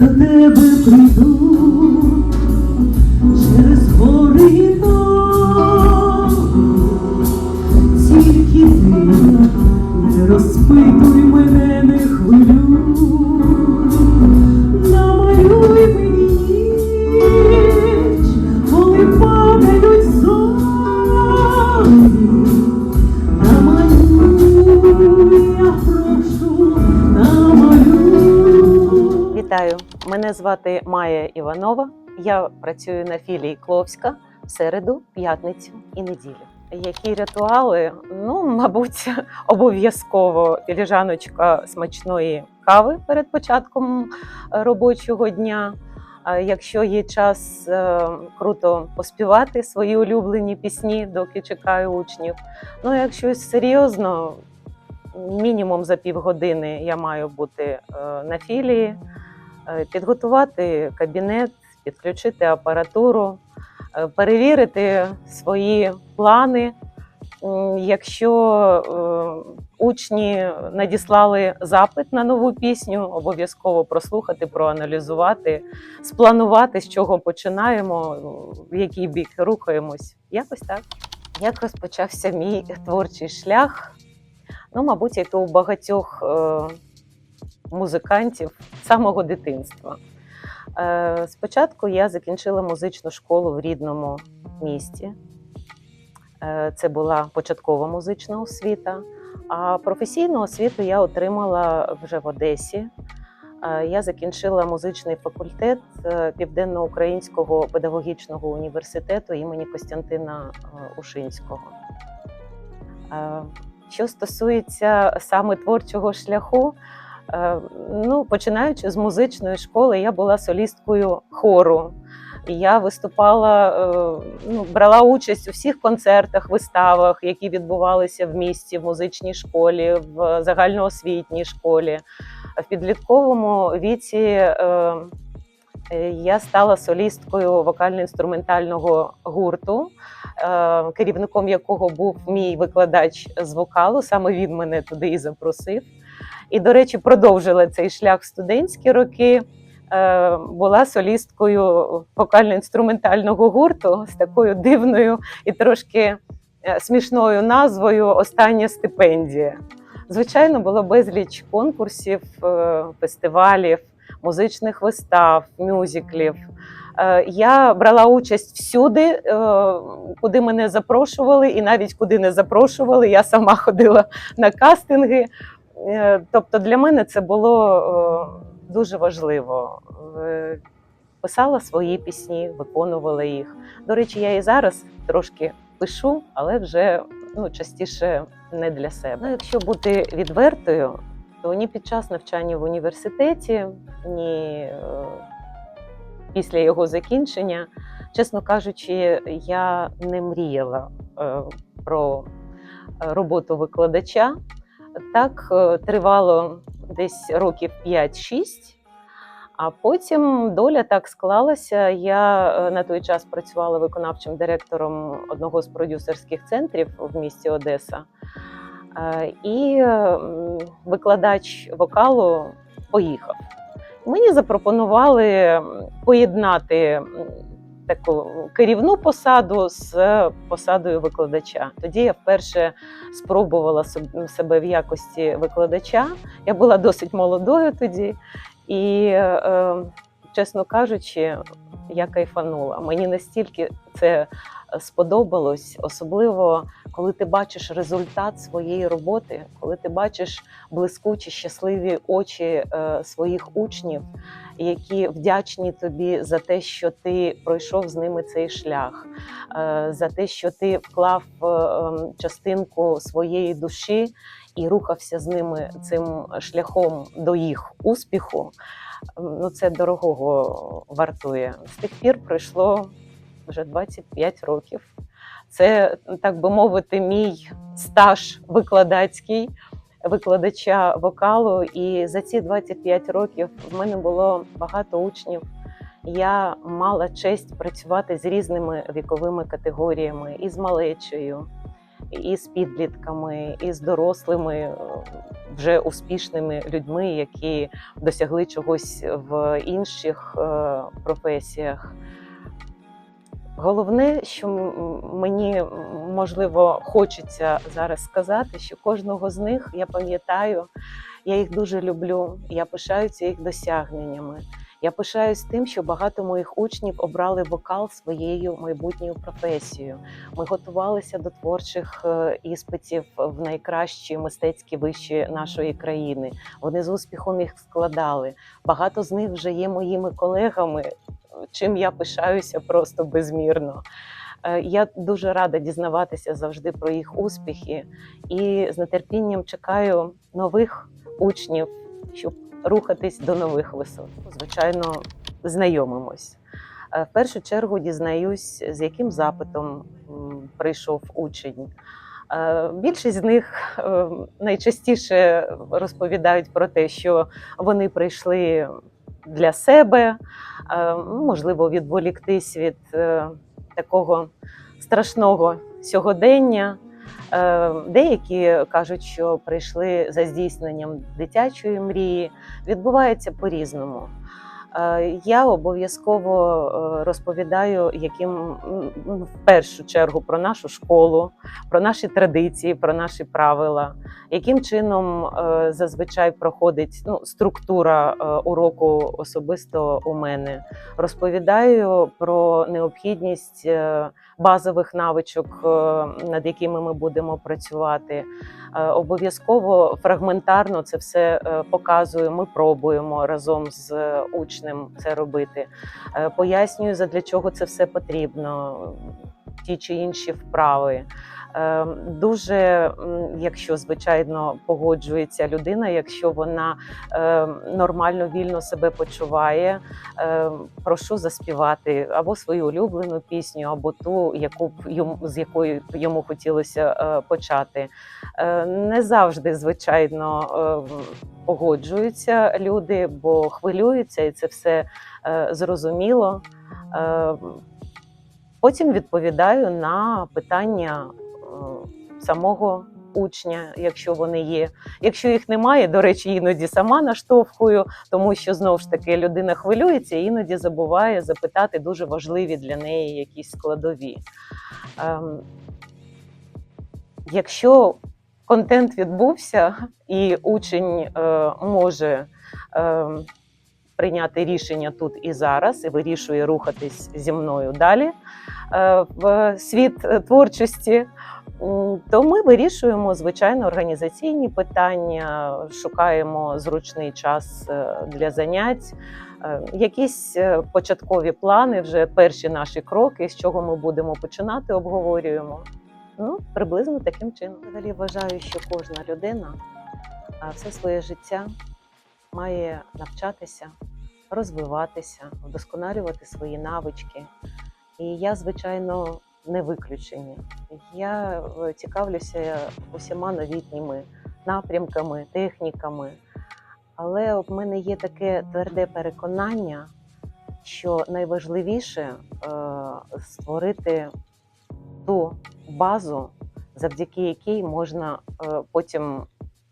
до тебе прийду Вітаю! Мене звати Майя Іванова. Я працюю на філії Кловська в середу, п'ятницю і неділю. Які ритуали? Ну, мабуть, обов'язково філіжаночка смачної кави перед початком робочого дня. Якщо є час, е, круто поспівати свої улюблені пісні, доки чекаю учнів. Ну, якщо серйозно, мінімум за півгодини я маю бути е, на філії, підготувати кабінет, підключити апаратуру, е, перевірити свої плани. Якщо е, учні надіслали запит на нову пісню, обов'язково прослухати, проаналізувати, спланувати, з чого починаємо, в який бік рухаємось. Якось так. Як розпочався мій творчий шлях? Ну, мабуть, як у багатьох е, музикантів з самого дитинства. Е, спочатку я закінчила музичну школу в рідному місті. Е, це була початкова музична освіта. А професійну освіту я отримала вже в Одесі. Е, Я закінчила музичний факультет Південноукраїнського педагогічного університету імені Костянтина Ушинського. Що стосується саме творчого шляху, ну, починаючи з музичної школи, я була солісткою хору. Я виступала, е, ну, брала участь у всіх концертах, виставах, які відбувалися в місті, в музичній школі, в загальноосвітній школі. В підлітковому віці е, е, я стала солісткою вокально-інструментального гурту, е, керівником якого був мій викладач з вокалу. Саме він мене туди і запросив. І, до речі, продовжила цей шлях в студентські роки. Е, Була солісткою вокально-інструментального гурту з такою дивною і трошки е, смішною назвою Остання стипендія. Звичайно, було безліч конкурсів, е, фестивалів, музичних вистав, мюзиклів. Я брала участь всюди, куди мене запрошували, і навіть куди не запрошували, я сама ходила на кастинги. Е, Тобто для мене це було е, дуже важливо. Е, Писала свої пісні, виконувала їх. До речі, я і зараз трошки пишу, але вже ну, частіше не для себе. Ну, якщо бути відвертою, то ні під час навчання в університеті, ні після його закінчення, чесно кажучи, я не мріяла про роботу викладача. Так е, тривало десь років 5-6. А потім доля так склалася. Я е, на той час працювала виконавчим директором одного з продюсерських центрів в місті Одеса. Е, І викладач вокалу поїхав. Мені запропонували поєднати таку керівну посаду з посадою викладача. Тоді я вперше спробувала себе в якості викладача. Я була досить молодою тоді. І, е, чесно кажучи, я кайфанула. Мені настільки це сподобалось, особливо коли ти бачиш результат своєї роботи, коли ти бачиш блискучі, щасливі очі е, своїх учнів, які вдячні тобі за те, що ти пройшов з ними цей шлях, е, за те, що ти вклав е, ем, частинку своєї душі і рухався з ними цим шляхом до їх успіху. Ну, це дорогого вартує. З тих пір пройшло вже 25 років. Це, так би мовити, мій стаж викладацький викладача вокалу. І за ці 25 років в мене було багато учнів. Я мала честь працювати з різними віковими категоріями, і з малечою, і з підлітками, і з дорослими е, вже успішними людьми, які досягли чогось в інших е, професіях. Головне, що мені можливо хочеться зараз сказати, що кожного з них я пам'ятаю, я їх дуже люблю, я пишаюся їх досягненнями. Я пишаюсь тим, що багато моїх учнів обрали вокал своєю майбутньою професією. Ми готувалися до творчих е, іспитів в найкращі мистецькі виші нашої країни. Вони з успіхом їх складали. Багато з них вже є моїми колегами, чим я пишаюся просто безмірно. Е, Я дуже рада дізнаватися завжди про їх успіхи і з нетерпінням чекаю нових учнів, щоб рухатись до нових висот. Звичайно, знайомимось. Е, В першу чергу дізнаюсь, з яким запитом прийшов учень. Е, Більшість з них е, найчастіше розповідають про те, що вони прийшли для себе, е, можливо, відволіктись від е, такого страшного сьогодення. Е, Деякі кажуть, що прийшли за здійсненням дитячої мрії. Відбувається по-різному. Е, Я обов'язково е, розповідаю, яким м, в першу чергу про нашу школу, про наші традиції, про наші правила, яким чином е, зазвичай проходить ну, структура уроку особисто у мене. Розповідаю про необхідність базових навичок, е, над якими ми будемо працювати. Е, Обов'язково фрагментарно це все е, показую. Ми пробуємо разом з учнем це робити. Пояснюю, задля чого це все потрібно, ті чи інші вправи. Е, Дуже, якщо звичайно погоджується людина, якщо вона е, нормально вільно себе почуває, е, прошу заспівати або свою улюблену пісню, або ту, яку з якої йому хотілося е, почати. Е, Не завжди, звичайно, погоджуються люди, бо хвилюються, і це все е, зрозуміло. Потім відповідаю на питання самого учня, якщо вони є. Якщо їх немає, до речі, іноді сама наштовхую, тому що знову ж таки людина хвилюється і іноді забуває запитати дуже важливі для неї якісь складові. Ем, Якщо контент відбувся і учень е, може е, прийняти рішення тут і зараз, і вирішує рухатись зі мною далі е, в світ творчості, то ми вирішуємо звичайно організаційні питання, шукаємо зручний час е, для занять. е, Якісь початкові плани, вже перші наші кроки, з чого ми будемо починати, обговорюємо. Ну, приблизно таким чином. Взагалі вважаю, що кожна людина все своє життя має навчатися, розвиватися, вдосконалювати свої навички. І я, звичайно, не виключення. Я е, цікавлюся усіма новітніми напрямками, техніками. Але в мене є таке тверде переконання, що найважливіше е, створити ту базу, завдяки якій можна е, потім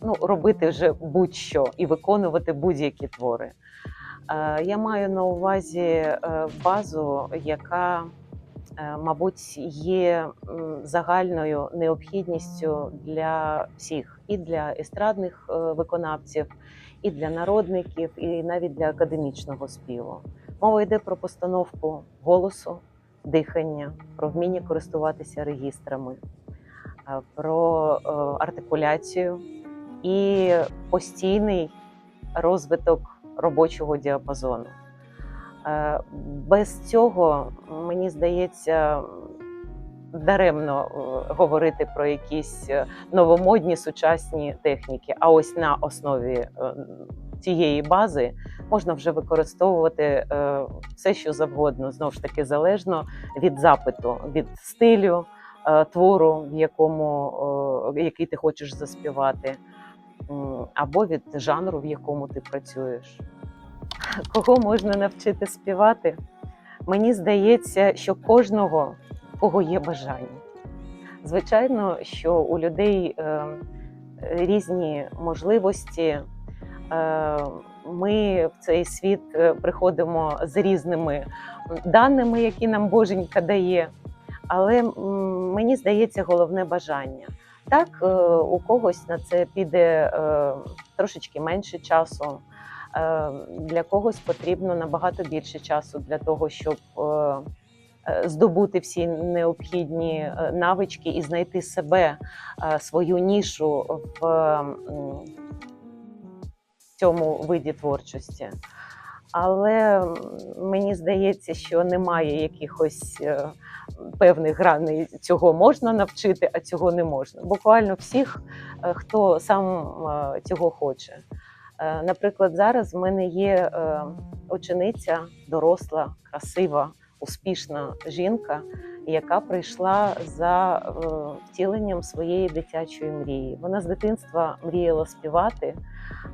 ну, робити вже будь-що і виконувати будь-які твори. Е, Я маю на увазі е, базу, яка, е, мабуть, є загальною необхідністю для всіх, і для естрадних виконавців, і для народників, і навіть для академічного співу. Мова йде про постановку голосу, дихання, про вміння користуватися регістрами, про артикуляцію і постійний розвиток робочого діапазону. Е, Без цього, мені здається, даремно е, говорити про якісь е, новомодні сучасні техніки. А ось на основі цієї бази можна вже використовувати все, що завгодно, знову ж таки, залежно від запиту, від стилю твору, в якому який ти хочеш заспівати, або від жанру, в якому ти працюєш. Кого можна навчити співати? Мені здається, що кожного, кого є бажання. Звичайно, що у людей е, різні можливості. Е, Ми в цей світ е, приходимо з різними даними, які нам Боженька дає. Але мені здається, головне бажання. Так, е, у когось на це піде е, трошечки менше часу. Е, Для когось потрібно набагато більше часу для того, щоб здобути всі необхідні навички і знайти себе, свою нішу в цьому виді творчості. Але мені здається, що немає якихось е, певних граней цього можна навчити, а цього не можна. Буквально всіх, е, хто сам е, цього хоче. Наприклад, зараз в мене є учениця, доросла, красива, успішна жінка, яка прийшла за е, втіленням своєї дитячої мрії. Вона з дитинства мріяла співати,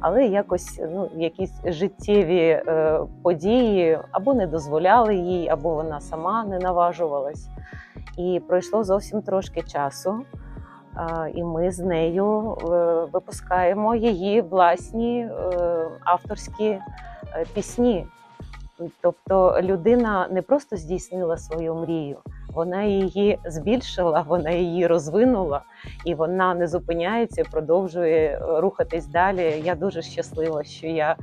але якось ну, якісь життєві е, події або не дозволяли їй, або вона сама не наважувалась. І пройшло зовсім трошки часу. І ми з нею е, випускаємо її власні авторські пісні. Тобто людина не просто здійснила свою мрію, вона її збільшила, вона її розвинула, і вона не зупиняється, продовжує е, рухатись далі. Я дуже щаслива, що я е,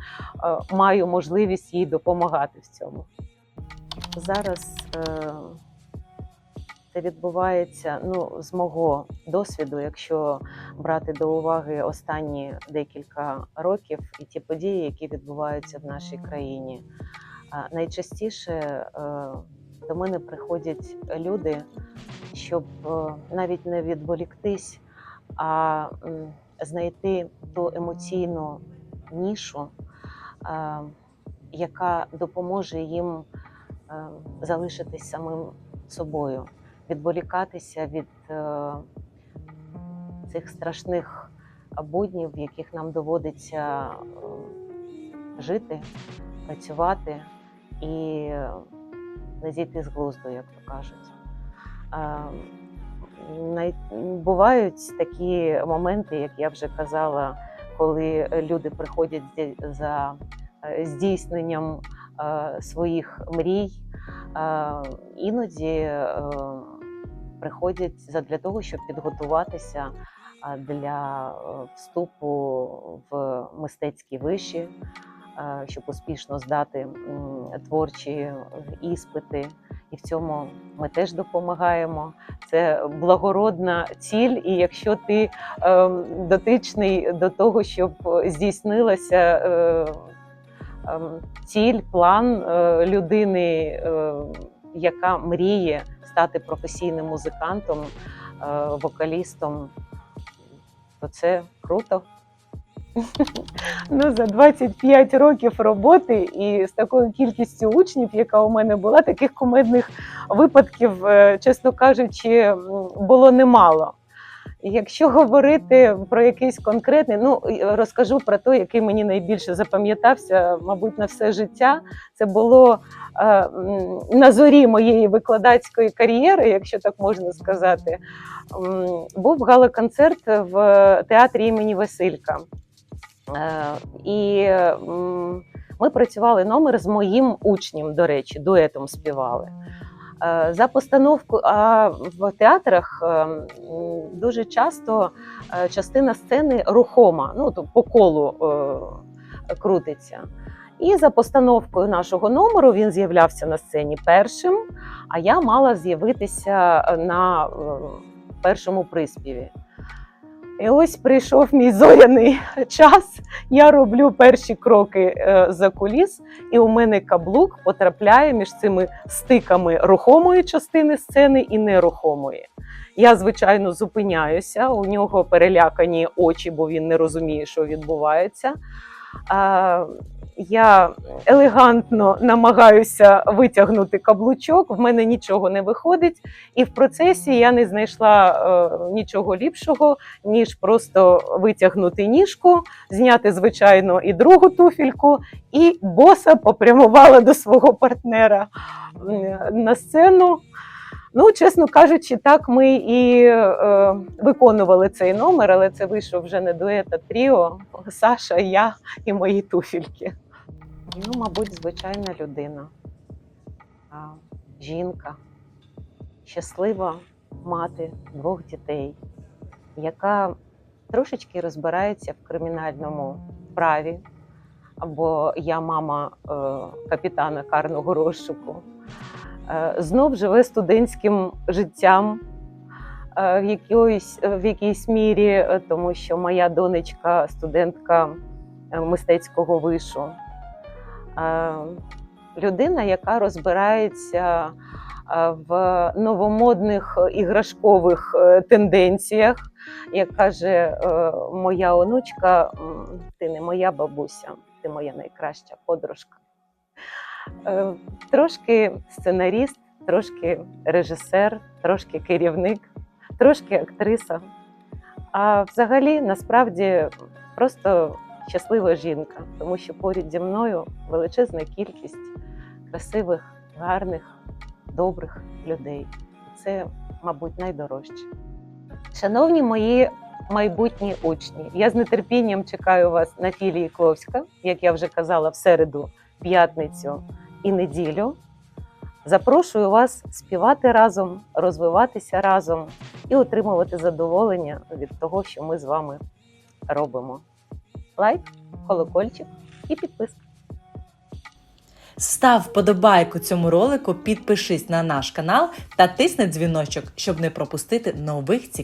маю можливість їй допомагати в цьому. Зараз е, це відбувається ну, з мого досвіду, якщо брати до уваги останні декілька років і ті події, які відбуваються в нашій країні. Найчастіше до мене приходять люди, щоб е, навіть не відволіктись, а знайти ту емоційну нішу, е, яка допоможе їм е, залишитись самим собою, відволікатися від цих страшних буднів, в яких нам доводиться жити, працювати. І не зійти з глузду, як то кажуть. Бувають такі моменти, як я вже казала, коли люди приходять за е, здійсненням е, своїх мрій. Іноді е, приходять задля того, щоб підготуватися для вступу в мистецькі виші, щоб успішно здати творчі іспити. І в цьому ми теж допомагаємо. Це благородна ціль, і якщо ти е, дотичний до того, щоб здійснилася е, е, ціль, план е, людини, е, яка мріє стати професійним музикантом, вокалістом, то це круто. Ну, за 25 років роботи і з такою кількістю учнів, яка у мене була, таких кумедних випадків, е, чесно кажучи, було немало. Якщо говорити про якийсь конкретний, ну розкажу про той, який мені найбільше запам'ятався, мабуть, на все життя. Це було е, на зорі моєї викладацької кар'єри, якщо так можна сказати. Був гала-концерт в театрі імені Василька. Е, І ми працювали номер з моїм учнем, до речі, дуетом співали. Е, За постановку, а в театрах е, дуже часто частина сцени рухома, ну по колу крутиться. І за постановкою нашого номеру він з'являвся на сцені першим, а я мала з'явитися на першому приспіві. І ось прийшов мій зоряний час. Я роблю перші кроки е, за куліс, і у мене каблук потрапляє між цими стиками рухомої частини сцени і нерухомої. Я, звичайно, зупиняюся. У нього перелякані очі, бо він не розуміє, що відбувається. Я елегантно намагаюся витягнути каблучок, в мене нічого не виходить, і в процесі я не знайшла е, нічого ліпшого, ніж просто витягнути ніжку, зняти, звичайно, і другу туфельку, і боса попрямувала до свого партнера на сцену. Ну, чесно кажучи, так ми і е, виконували цей номер, але це вийшов вже не дует, а тріо. Саша, я і мої туфельки. Ну, мабуть, звичайна людина, жінка, щаслива мати двох дітей, яка трошечки розбирається в кримінальному праві. Або я мама е, капітана карного розшуку. Е, знов живе студентським життям е, в якоїсь, в якійсь мірі, тому що моя донечка студентка мистецького вишу. Е, Людина, яка розбирається е, в новомодних іграшкових е, тенденціях, як каже моя онучка, ти не моя бабуся, ти моя найкраща подружка. Трошки сценаріст, трошки режисер, трошки керівник, трошки актриса. А взагалі, насправді, просто щаслива жінка, тому що поряд зі мною величезна кількість красивих, гарних, добрих людей. Це, мабуть, найдорожче. Шановні мої майбутні учні, я з нетерпінням чекаю вас на філії Кловська, як я вже казала, в середу, п'ятницю і неділю. Запрошую вас співати разом, розвиватися разом і отримувати задоволення від того, що ми з вами робимо. Лайк, колокольчик і підписка. Став вподобайку цьому ролику, підпишись на наш канал та тисни дзвіночок, щоб не пропустити нових цікавих.